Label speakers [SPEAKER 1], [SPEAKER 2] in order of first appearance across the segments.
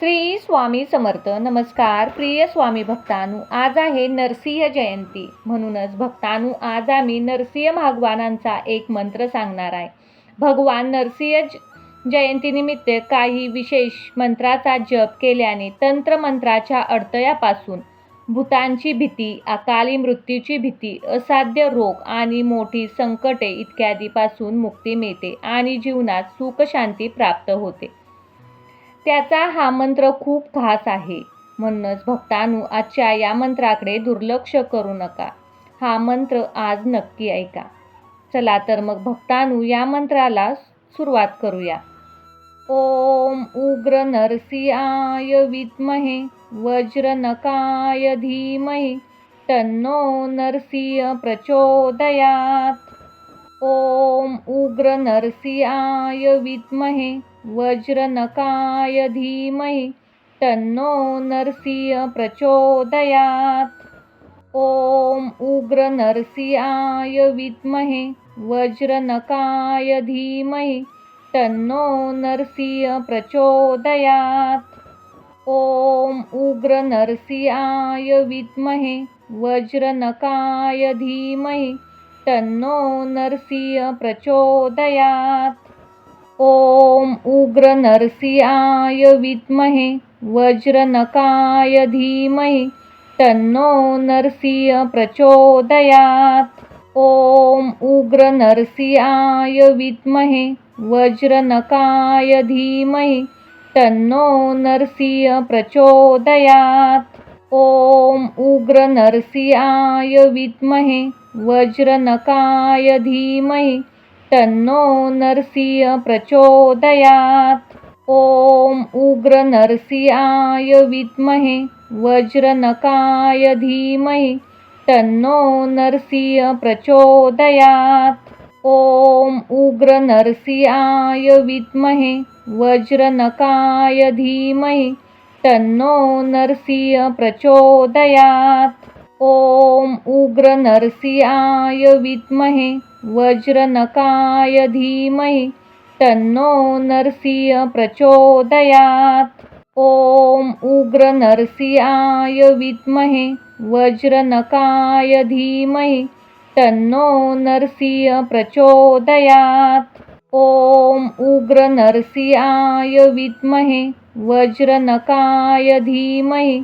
[SPEAKER 1] श्री स्वामी समर्थ नमस्कार. प्रिय स्वामी भक्तानू आज आहे नरसिंह जयंती. म्हणूनच भक्तानू आज आम्ही नरसिंह भगवानांचा एक मंत्र सांगणार आहे. भगवान नरसिंह जयंतीनिमित्त काही विशेष मंत्राचा जप केल्याने तंत्रमंत्राच्या अडथळ्यापासून भूतांची भीती अकाली मृत्यूची भीती असाध्य रोग आणि मोठी संकटे इत्यादीपासून मुक्ती मिळते आणि जीवनात सुखशांती प्राप्त होते. त्याचा हा मंत्र खूप खास आहे. म्हणूनच भक्तानू आजच्या या मंत्राकडे दुर्लक्ष करू नका. हा मंत्र आज नक्की ऐका. चला तर मग भक्तानू या मंत्राला सुरुवात करूया. ओम उग्र नरसिंहाय विद्महे वज्रनकाय धीमहे तन्नो नरसिंह प्रचोदयात्. ओम उग्र नरसिंहाय विद्महे वज्रनकाय धीमहि तन्नो नरसिंह प्रचोदयात्। ॐ उग्रनरसिंहाय विद्महे वज्रनकाय धीमहि तन्नो नरसिंह प्रचोदयात्। ॐ उग्रनरसिंहाय विद्महे वज्रनकाय धीमहि तन्नो नरसिंह प्रचोदयात्। ओम उग्र नरसिंहाय विद्महे वज्रनकाय धीमहि तन्नो नरसिंह प्रचोदयात्। ओम उग्र नरसिंहाय विद्महे वज्रनकाय धीमहि तन्नो नरसिंह प्रचोदयात्। ओम उग्र नरसिंहाय विद्महे वज्रनकाय धीमहि तन्नो नरसिंह प्रचोदयात्। ओम उग्र नरसिंहाय विद्महे वज्रनकाय धीमहि। तन्नो नरसिंह प्रचोदयात्। ओम उग्र नरसिंहाय विद्महे वज्रनकाय धीमहि। तन्नो नरसिंह प्रचोदयात्। ओम उग्र नरसिंहाय विद्महे वज्रनकाय धीमहि तन्नो नरसिंह प्रचोदयात्। ॐ उग्र नरसिंहाय विद्महे वज्रनकाय धीमहि तन्नो नरसिंह प्रचोदयात्। ॐ उग्र नरसिंहाय विद्महे वज्रनकाय धीमहि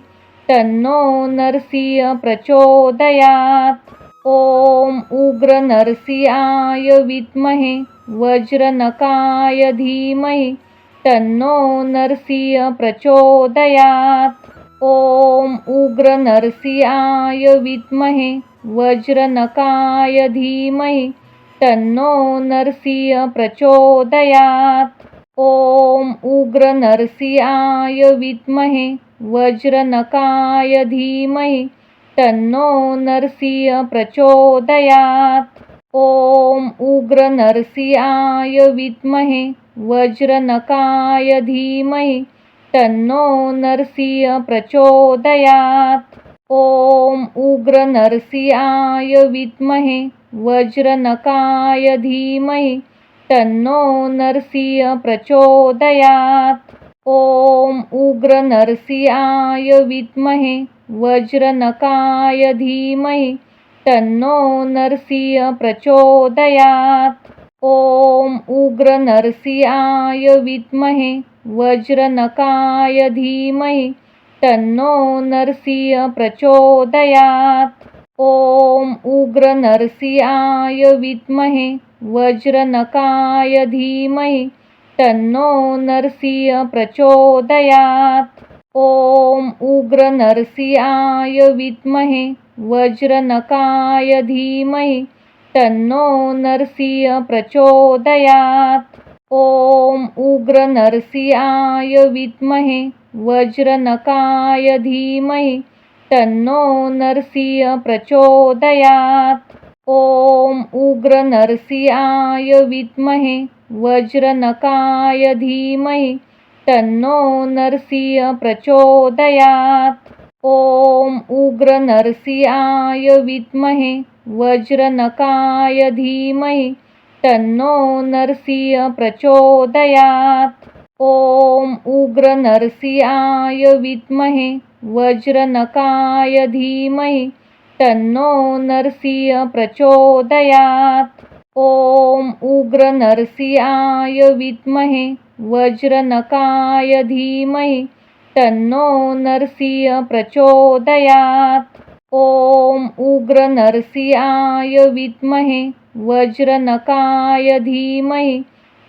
[SPEAKER 1] तन्नो नरसिंह प्रचोदयात्। ओम उग्र नरसिंहाय विद्महे वज्रनकाय धीमहि तन्नो नरसिंह प्रचोदयात्। ओम उग्र नरसिंहाय विद्महे वज्रनकाय धीमहि तन्नो नरसिंह प्रचोदयात्। ओम उग्र नरसिंहाय विद्महे वज्रनकाय धीमहि तन्नो नरसिंह प्रचोदयात्। ॐ उग्रनरसिंहाय विद्महे वज्रनकाय धीमहि तन्नो नरसिंह प्रचोदयात्। ॐ उग्रनरसिंहाय विद्महे वज्रनकाय धीमहि तन्नो नरसिंह प्रचोदयात्। ॐ उग्र नरसिंहाय विद्महे वज्रनकाय धीमहि तन्नो नरसिंह प्रचोदयात्। ॐ उग्र नरसिंहाय विद्महे वज्रनकाय धीमहि तन्नो नरसिंह प्रचोदयात्। ॐ उग्र नरसिंहाय विद्महे वज्रनकाय धीमहि तन्नो नरसिंह प्रचोदयात्। ओम उग्र नरसिंहाय विद्महे वज्रनकाय धीमहि, तन्नो नरसिंह प्रचोदयात्। ओम उग्र नरसिंहाय विद्महे वज्रनकाय धीमहि, तन्नो नरसिंह प्रचोदयात्। ओम उग्र नरसिंहाय विद्महे वज्रनकाय धीमहि तन्नो नरसिंह प्रचोदयात्। ओम उग्र नरसिंहाय विद्महे वज्रनकाय धीमहि तन्नो नरसिंह प्रचोदयात्। ॐ उग्रनरसिंहाय विद्महे वज्रनकाय धीमहि तन्नो नरसिंह प्रचोदयात्। ॐ उग्रनरसिंहाय विद्महे वज्रनकाय धीमहि, तन्नो नरसिंह प्रचोदयात्। ॐ उग्रनरसिंहाय विद्महे वज्रनकाय धीमहि,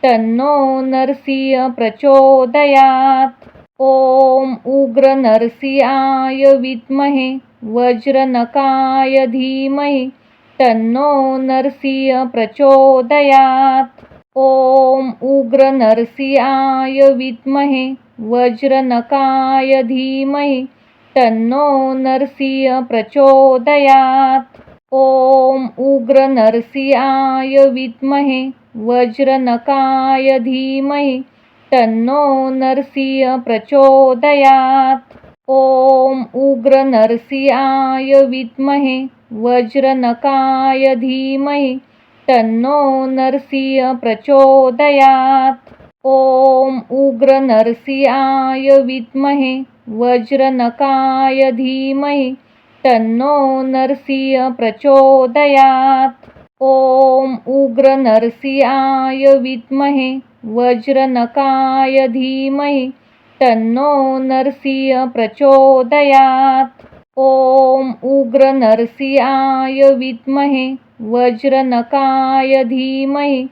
[SPEAKER 1] तन्नो नरसिंह प्रचोदयात्। ॐ उग्रनरसिंहाय विद्महे वज्रनकाय धीमहि, तन्नो नरसिंह प्रचोदयात्। ॐ उग्रनरसिंहाय विद्महे, वज्रनकाय धीमहि, तन्नो नरसिंह प्रचोदयात्। ॐ उग्रनरसिंहाय विद्महे, वज्रनकाय धीमहि, तन्नो नरसिंह प्रचोदयात्। ॐ उग्रनरसिंहाय विद्महे वज्रनकाय धीमहि तन्नो नरसिंह प्रचोदयात्। ॐ उग्रनरसिंहाय विद्महे वज्रनकाय धीमहि तन्नो नरसिंह प्रचोदयात्। ॐ उग्रनरसिंहाय विद्महे वज्रनकाय धीमहि तन्नो नरसिंह प्रचोदयात्। ॐ उग्रनरसिंहाय विद्महे वज्रनकाय धीमहि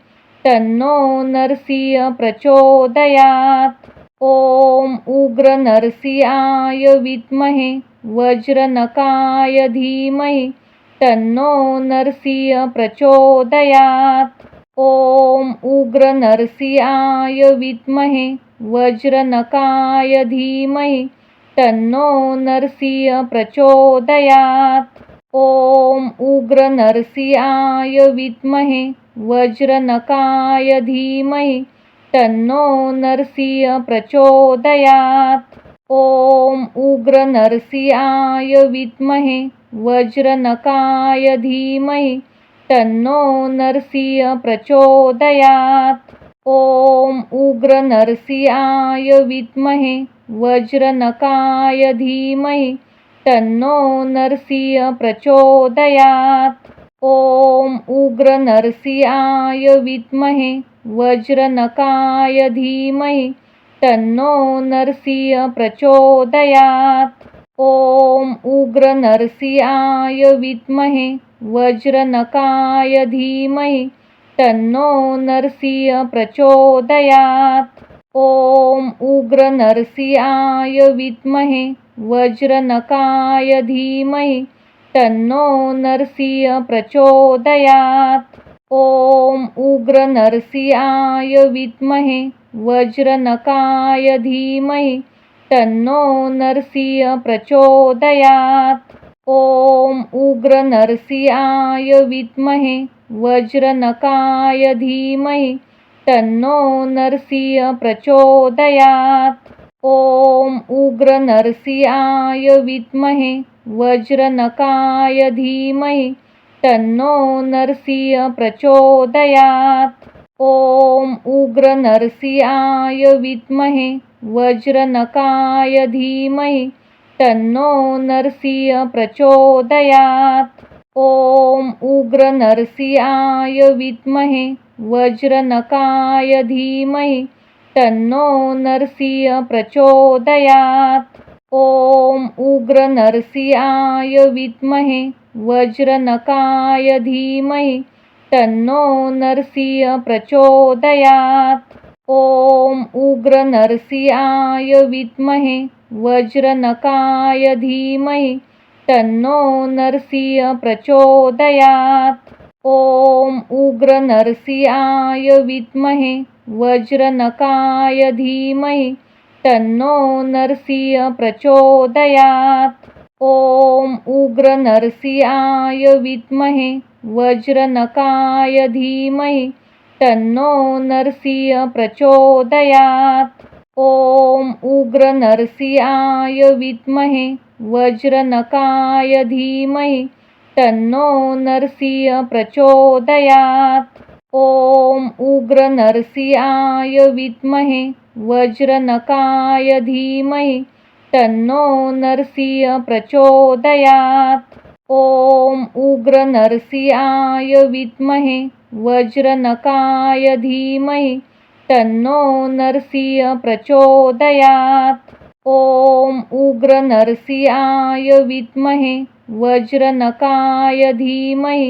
[SPEAKER 1] तन्नो नरसिंह प्रचोदयात्। ॐ उग्रनरसिंहाय विद्महे वज्रनकाय धीमहि तन्नो नरसिंह प्रचोदयात्। ॐ उग्रनरसिंहाय विद्महे वज्रनकाय धीमहि तन्नो नरसिंह प्रचोदयात्। ॐ उग्रनरसिंहाय विद्महे वज्रनकाय धीमहि तन्नो नरसिंह प्रचोदयात्। ॐ उग्रनरसिंहाय विद्महे वज्रनकाय धीमहि तन्नो नरसिंह प्रचोदयात्। ॐ उग्रनरसिंहाय विद्महे वज्रनकाय धीमहि तन्नो नरसिंह प्रचोदयात्। ॐ उग्रनरसिंहाय विद्महे वज्रनकाय धीमहि तन्नो नरसिंह प्रचोदयात्। ॐ उग्रनरसिंहाय विद्महे वज्रनकाय धीमहि तन्नो नरसिंह प्रचोदयात्। ॐ उग्रनरसिंहाय विद्महे वज्रनकाय धीमहि तन्नो नरसिंह प्रचोदयात्। ॐ उग्रनरसिंहाय विद्महे वज्रनकाय धीमहि तन्नो नरसिंह प्रचोदयात्। ॐ उग्रनरसिंहाय विद्महे वज्रनकाय धीमहि तन्नो नरसिंह प्रचोदयात्। ॐ उग्रनरसिंहाय विद्महे वज्रनकाय धीमहि तन्नो नरसिंह प्रचोदयात्। ॐ उग्रनरसिंहाय विद्महे वज्रनकाय धीमहि तन्नो नरसिंह प्रचोदयात्। ॐ उग्रनरसिंहाय विद्महे वज्रनकाय धीमहि तन्नो नरसिंह प्रचोदयात्। ॐ उग्रनरसिंहाय विद्महे वज्रनकाय धीमहि तन्नो नरसिंह प्रचोदयात्। ॐ उग्रनरसिंहाय विद्महे वज्रनकाय धीमहि तन्नो नरसिंह प्रचोदयात्। ॐ उग्रनरसिंहाय विद्महे वज्रनकाय धीमहि तन्नो नरसिंह प्रचोदयात्। ॐ उग्रनरसिंहाय विद्महे वज्रनकाय धीमहि तन्नो नरसिंह प्रचोदयात्। ॐ उग्रनरसिंहाय विद्महे वज्रनकाय धीमहि तन्नो नरसिंह प्रचोदयात्। ॐ उग्रनरसिंहाय विद्महे वज्रनकाय धीमहि तन्नो नरसिंह प्रचोदयात्। ॐ उग्रनरसिंहाय विद्महे वज्रनकाय धीमहि तन्नो नरसिंह प्रचोदयात्। ॐ उग्रनरसिंहाय विद्महे वज्रनकाय धीमहि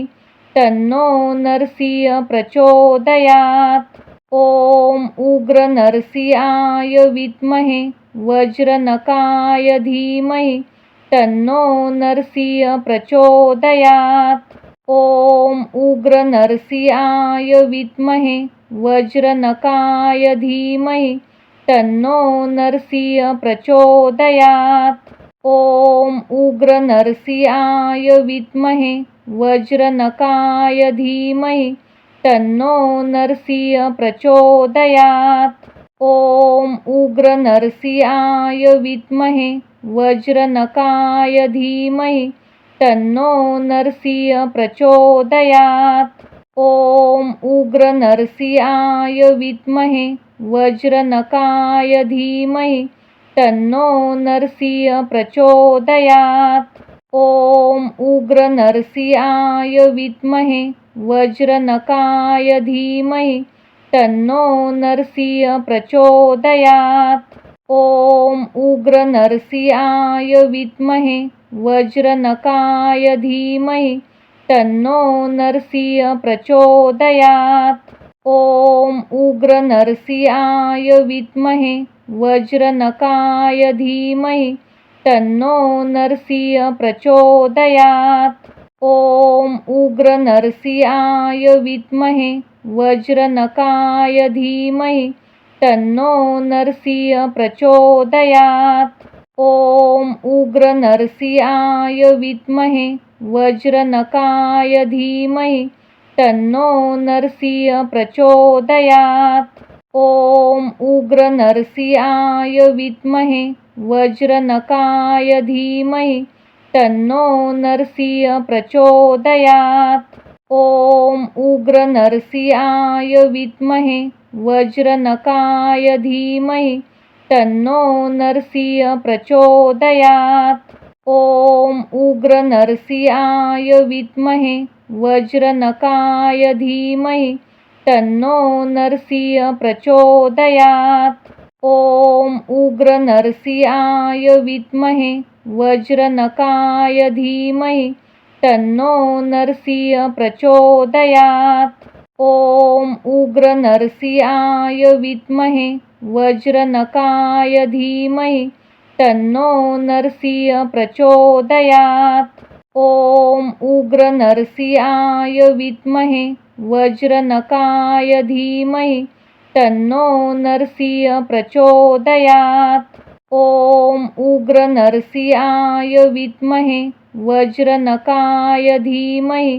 [SPEAKER 1] तन्नो नरसिंह प्रचोदयात्। ॐ उग्रनरसिंहाय विद्महे वज्रनकाय धीमहि तन्नो नरसिंह प्रचोदयात्। ॐ उग्रनरसिंहाय विद्महे वज्रनकाय धीमहि तन्नो नरसिंह प्रचोदयात्। ॐ उग्रनरसिंहाय विद्महे वज्रनकाय धीमहि तन्नो नरसिंह प्रचोदयात्। ॐ उग्रनरसिंहाय विद्महे वज्रनकाय धीमहि तन्नो नरसिंह प्रचोदयात्। ॐ उग्रनरसिंहाय विद्महे वज्रनकाय धीमहि तन्नो नरसिंह प्रचोदयात्। ॐ उग्रनरसिंहाय विद्महे वज्रनकाय धीमहि तन्नो नरसिंह प्रचोदयात्। ॐ उग्रनरसिंहाय विद्महे वज्रनकाय धीमहि तन्नो नरसिंह प्रचोदयात्। ॐ उग्रनरसिंहाय विद्महे वज्रनकाय धीमहि तन्नो नरसिंह प्रचोदयात्। ॐ उग्रनरसिंहाय विद्महे वज्रनकाय धीमहि तन्नो नरसिंह प्रचोदयात्। ॐ उग्रनरसिंहाय विद्महे वज्रनकाय धीमहि तन्नो नरसिंह प्रचोदयात्। ॐ उग्रनरसिंहाय विद्महे, वज्रनकाय धीमहि, तन्नो नरसिंह प्रचोदयात्। ॐ उग्रनरसिंहाय विद्महे, वज्रनकाय धीमहि, तन्नो नरसिंह प्रचोदयात्। ॐ उग्रनरसिंहाय विद्महे वज्रनकाय धीमहि तन्नो नरसिंह प्रचोदयात्। ॐ उग्रनरसिंहाय विद्महे वज्रनकाय धीमहि तन्नो नरसिंह प्रचोदयात्। ॐ उग्रनरसिंहाय विद्महे वज्रनकाय धीमहि तन्नो नरसिंह प्रचोदयात्। ॐ उग्रनरसिंहाय विद्महे वज्रनकाय धीमहि तन्नो नरसिंह प्रचोदयात्। ॐ उग्रनरसिंहाय विद्महे वज्रनकाय धीमहि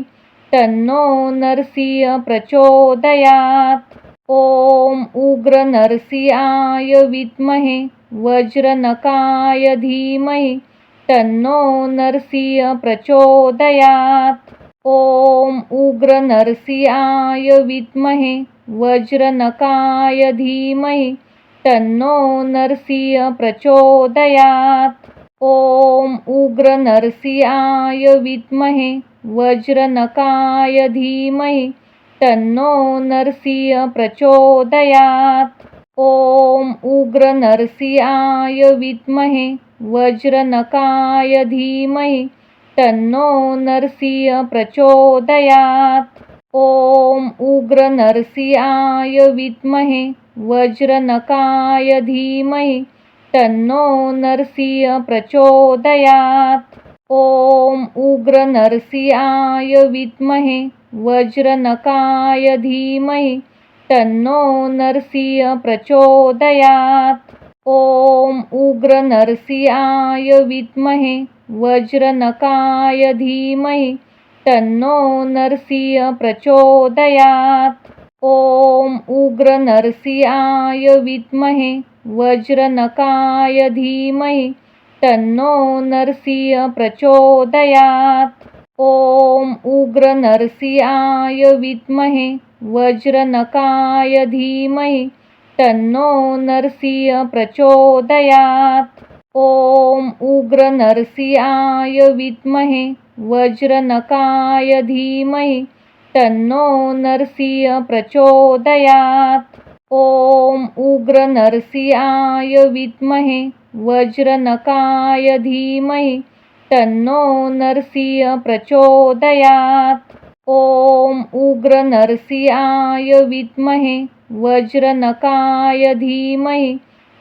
[SPEAKER 1] तन्नो नरसिंह प्रचोदयात्। ॐ उग्रनरसिंहाय विद्महे वज्रनकाय धीमहि तन्नो नरसिंह प्रचोदयात्। ॐ उग्रनरसिंहाय विद्महे वज्रनकाय धीमहि, तन्नो नरसिंह प्रचोदयात्। ॐ उग्रनरसिंहाय विद्महे वज्रनकाय धीमहि, तन्नो नरसिंह प्रचोदयात्। ॐ उग्रनरसिंहाय विद्महे वज्रनकाय धीमहि तन्नो नरसिंह प्रचोदयात्। ॐ उग्रनरसिंहाय विद्महे वज्रनकाय धीमहि तन्नो नरसिंह प्रचोदयात्। ॐ उग्रनरसिंहाय विद्महे वज्रनकाय धीमहि तन्नो नरसिंह प्रचोदयात्। ॐ उग्रनरसिंहाय विद्महे वज्रनकाय धीमहि तन्नो नरसिंह प्रचोदयात्। ॐ उग्रनरसिंहाय विद्महे वज्रनकाय धीमहि तन्नो नरसिंह प्रचोदयात्। ॐ उग्रनरसिंहाय विद्महे वज्रनकाय धीमहि तन्नो नरसिंह प्रचोदयात्। ॐ उग्र नरसिंहाय विद्महे वज्रनकाय धीमहि, तन्नो नरसिंह प्रचोदयात्। ॐ उग्र नरसिंहाय विद्महे वज्रनकाय धीमहि, तन्नो नरसिंह प्रचोदयात्। ॐ उग्र नरसिंहाय विद्महे वज्रनकाय धीमहि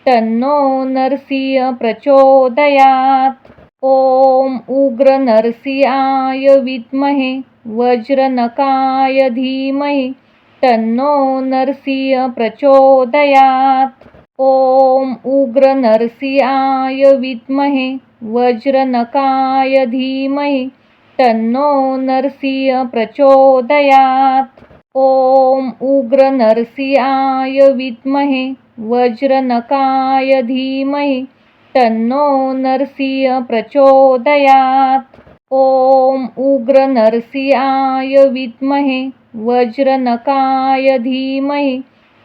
[SPEAKER 1] तन्नो नरसिंह प्रचोदयात्। ॐ उग्रनरसिंहाय विद्महे वज्रनकाय धीमहि तन्नो नरसिंह प्रचोदयात्। ॐ उग्रनरसिंहाय विद्महे वज्रनकाय धीमहि तन्नो नरसिंह प्रचोदयात्। ॐ उग्र नरसिंहाय विद्महे वज्रनकाय धीमहि तन्नो नरसिंह प्रचोदयात्। ॐ उग्र नरसिंहाय विद्महे वज्रनकाय धीमहि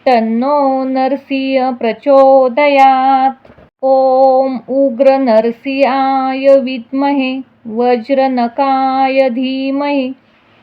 [SPEAKER 1] तन्नो नरसिंह प्रचोदयात्। ॐ उग्र नरसिंहाय विद्महे वज्रनकाय धीमहि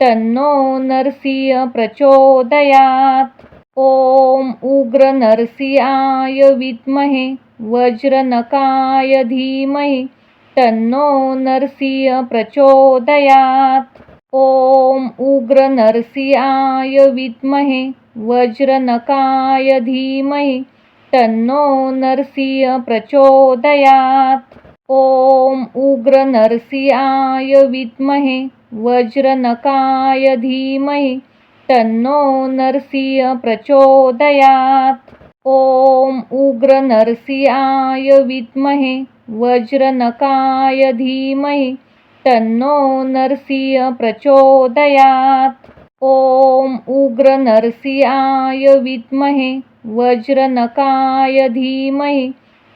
[SPEAKER 1] तन्नो नरसिंह प्रचोदयात्। ॐ उग्र नरसिंहाय विद्महे, वज्रनकाय धीमहि, तन्नो नरसिंह प्रचोदयात्। ॐ उग्र नरसिंहाय विद्महे, वज्रनकाय धीमहि, तन्नो नरसिंह प्रचोदयात्। ॐ उग्र नरसिंहाय विद्महे वज्रनकाय धीमहि तन्नो नरसिंह प्रचोदयात्। ॐ उग्र नरसिंहाय विद्महे वज्रनकाय धीमहि तन्नो नरसिंह प्रचोदयात्। ॐ उग्र नरसिंहाय विद्महे वज्रनकाय धीमहि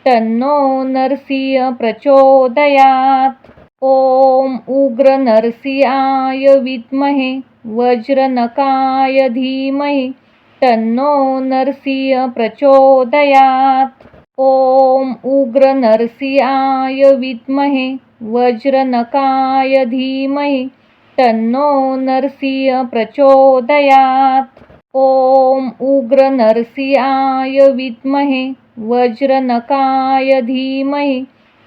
[SPEAKER 1] तन्नो नरसिंह प्रचोदयात्। ॐ उग्र नरसिंहाय विद्महे वज्रनकाय धीमहि तन्नो नरसिंह प्रचोदयात्। ॐ उग्र नरसिंहाय विद्महे वज्रनकाय धीमहि तन्नो नरसिंह प्रचोदयात्। ॐ उग्र नरसिंहाय विद्महे वज्रनकाय धीमहि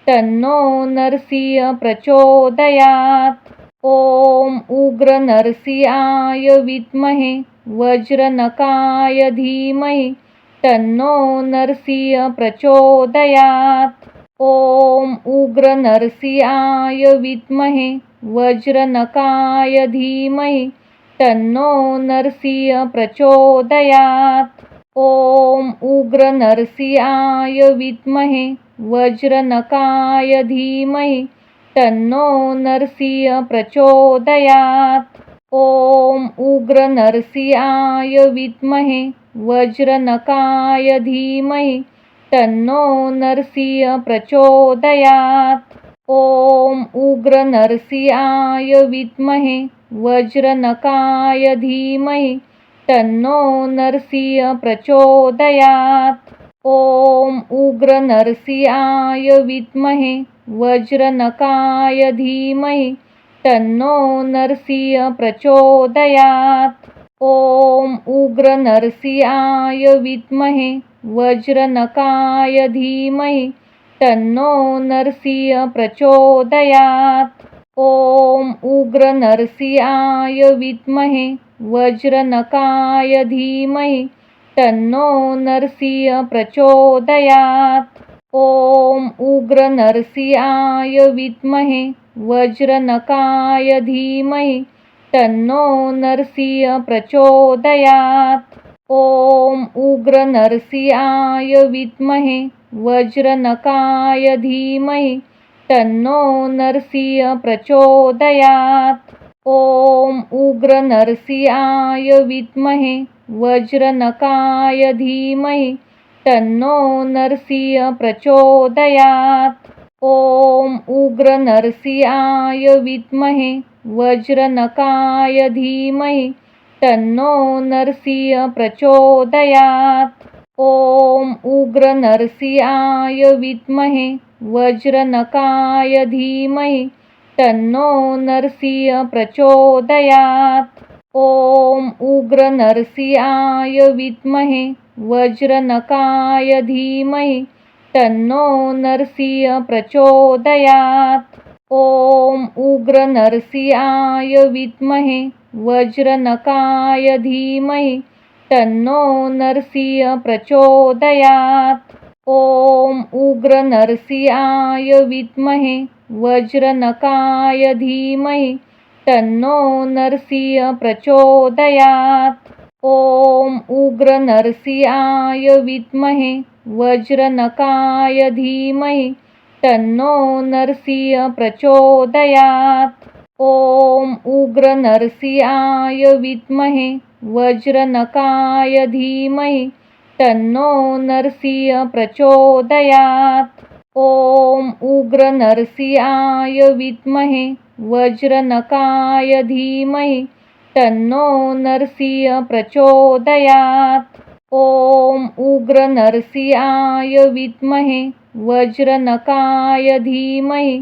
[SPEAKER 1] तन्नो नरसिंह प्रचोदयात्। ॐ उग्र नरसिंहाय विद्महे वज्रनकाय धीमहि, तन्नो नरसिंह प्रचोदयात्। ॐ उग्र नरसिंहाय विद्महे वज्रनकाय धीमहि, तन्नो नरसिंह प्रचोदयात्। ॐ उग्र नरसिंहाय विद्महे वज्रनकाय धीमहि तन्नो नरसिंह प्रचोदयात्। ॐ उग्र नरसिंहाय विद्महे वज्रनकाय धीमहि तन्नो नरसिंह प्रचोदयात्। ॐ उग्र नरसिंहाय विद्महे वज्रनकाय धीमहि तन्नो नरसिंह प्रचोदयात्। ॐ उग्र नरसिंहाय विद्महे वज्रनकाय धीमहि तन्नो नरसिंह प्रचोदयात्। ॐ उग्र नरसिंहाय विद्महे वज्रनकाय धीमहि तन्नो नरसिंह प्रचोदयात्। ॐ उग्र नरसिंहाय विद्महे वज्रनकाय धीमहि तन्नो नरसिंह प्रचोदयात्। ॐ उग्र नरसिंहाय विद्महे वज्रनकाय धीमहि तन्नो नरसिंह प्रचोदयात्। ॐ उग्र नरसिंहाय विद्महे वज्रनकाय धीमहि तन्नो नरसिंह प्रचोदयात्। ॐ उग्र नरसिंहाय विद्महे वज्रनकाय धीमहि तन्नो नरसिंह प्रचोदयात्। ॐ उग्र नरसिंहाय विद्महे वज्रनकाय धीमहि तन्नो नरसिंह प्रचोदयात्। ॐ उग्रनरसिंहाय विद्महे वज्रनकाय धीमहि तन्नो नरसिंह प्रचोदयात्। ॐ उग्रनरसिंहाय विद्महे वज्रनकाय धीमहि तन्नो नरसिंह प्रचोदयात्। ॐ उग्रनरसिंहाय विद्महे वज्रनकाय धीमहि तन्नो नरसिंह प्रचोदयात्। ॐ उग्रनरसिंहाय विद्महे वज्रनकाय धीमहि तन्नो नरसिंह प्रचोदयात्। ॐ उग्रनरसिंहाय विद्महे वज्रनकाय धीमहि तन्नो नरसिंह प्रचोदयात्। ॐ उग्रनरसिंहाय विद्महे वज्रनकाय धीमहि तन्नो नरसिंह प्रचोदयात्। ॐ उग्रनरसिंहाय विद्महे वज्रनकाय धीमहि तन्नो नरसिंह प्रचोदयात्। ॐ उग्रनरसिंहाय विद्महे वज्रनकाय धीमहि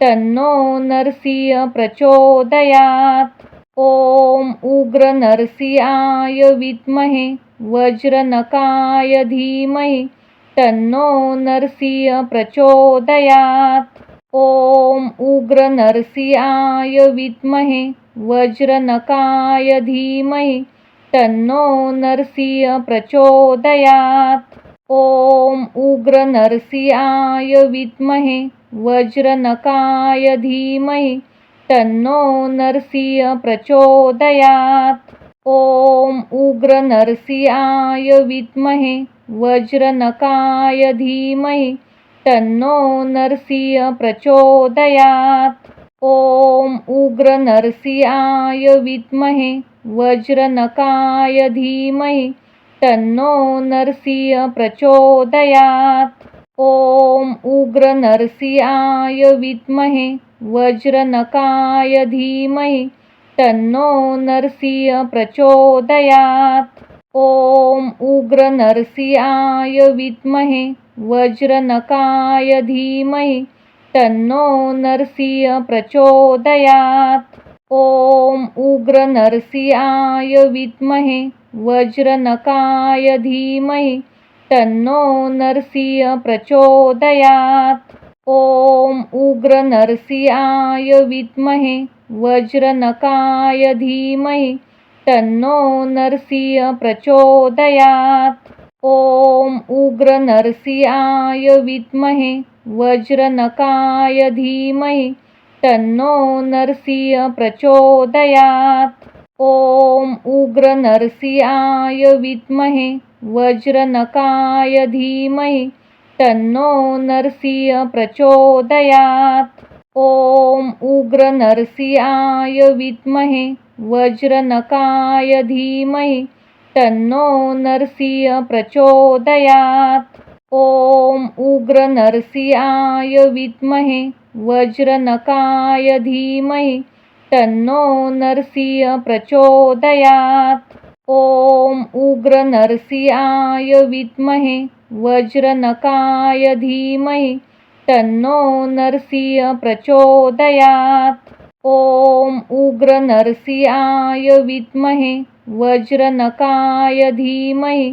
[SPEAKER 1] तन्नो नरसिंह प्रचोदयात्। ॐ उग्रनरसिंहाय विद्महे वज्रनकाय धीमहि तन्नो नरसिंह प्रचोदयात्। ॐ उग्रनरसिंहाय विद्महे वज्रनकाय धीमहि तन्नो नरसिंह प्रचोदयात्। ॐ उग्रनरसिंहाय विद्महे वज्रनकाय धीमहि तन्नो नरसिंह प्रचोदयात्। ॐ उग्रनरसिंहाय विद्महे वज्रनकाय धीमहि तन्नो नरसिंह प्रचोदयात्। ॐ उग्रनरसिंहाय विद्महे, वज्रनकाय धीमहि, तन्नो नरसिंह प्रचोदयात्। ॐ उग्रनरसिंहाय विद्महे, वज्रनकाय धीमहि, तन्नो नरसिंह प्रचोदयात्। ॐ उग्रनरसिंहाय विद्महे वज्रनकाय धीमहि तन्नो नरसिंह प्रचोदयात्। ॐ उग्रनरसिंहाय विद्महे वज्रनकाय धीमहि तन्नो नरसिंह प्रचोदयात्। ॐ उग्रनरसिंहाय विद्महे वज्रनकाय धीमहि तन्नो नरसिंह प्रचोदयात्। ॐ उग्रनरसिंहाय विद्महे वज्रनकाय धीमहि तन्नो नरसिंह प्रचोदयात्। ॐ उग्रनरसिंहाय विद्महे वज्रनकाय धीमहि तन्नो नरसिंह प्रचोदयात्। ॐ उग्रनरसिंहाय विद्महे वज्रनकाय धीमहि तन्नो नरसिंह प्रचोदयात्। ॐ उग्रनरसिंहाय विद्महे वज्रनकाय धीमहि तन्नो नरसिंह प्रचोदयात्। ॐ उग्रनरसिंहाय विद्महे वज्रनकाय धीमहि तन्नो नरसिंह प्रचोदयात्। ॐ उग्रनरसिंहाय विद्महे वज्रनकाय धीमहि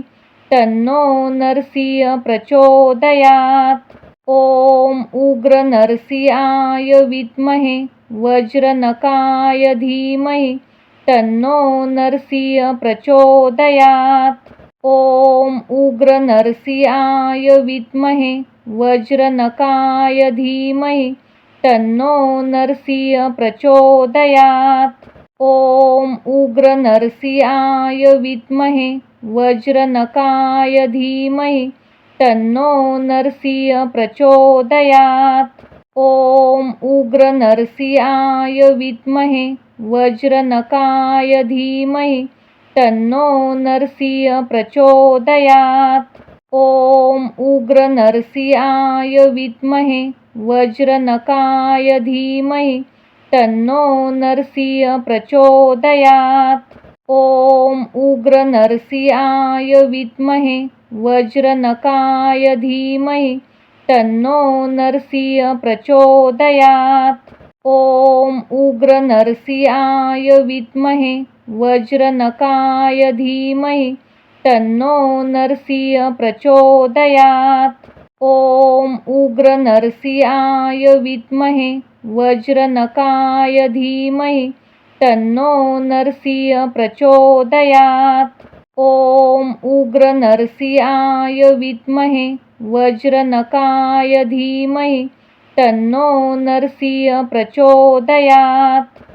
[SPEAKER 1] तन्नो नरसिंह प्रचोदयात्। ॐ उग्रनरसिंहाय विद्महे वज्रनकाय धीमहि तन्नो नरसिंह प्रचोदयात्। ॐ उग्रनरसिंहाय विद्महे वज्रनकाय धीमहि तन्नो नरसिंह प्रचोदयात्। ॐ उग्रनरसिंहाय विद्महे वज्रनकाय धीमहि तन्नो नरसिंह प्रचोदयात्। ॐ उग्रनरसिंहाय विद्महे वज्रनकाय धीमहि तन्नो नरसिंह प्रचोदयात्। ॐ उग्रनरसिंहाय विद्महे वज्रनकाय धीमहि तन्नो नरसिंह प्रचोदयात्। ॐ उग्रनरसिंहाय विद्महे वज्रनकाय धीमहि। तन्नो नरसिंह प्रचोदयात्। ॐ उग्रनरसिंहाय विद्महे वज्रनकाय धीमहि। तन्नो नरसिंह प्रचोदयात्। ॐ उग्रनरसिंहाय विद्महे वज्रनकाय धीमहि तन्नो नरसिंह प्रचोदयात्। ॐ उग्रनरसिंहाय विद्महे वज्रनकाय धीमहि तन्नो नरसिंह प्रचोदयात्।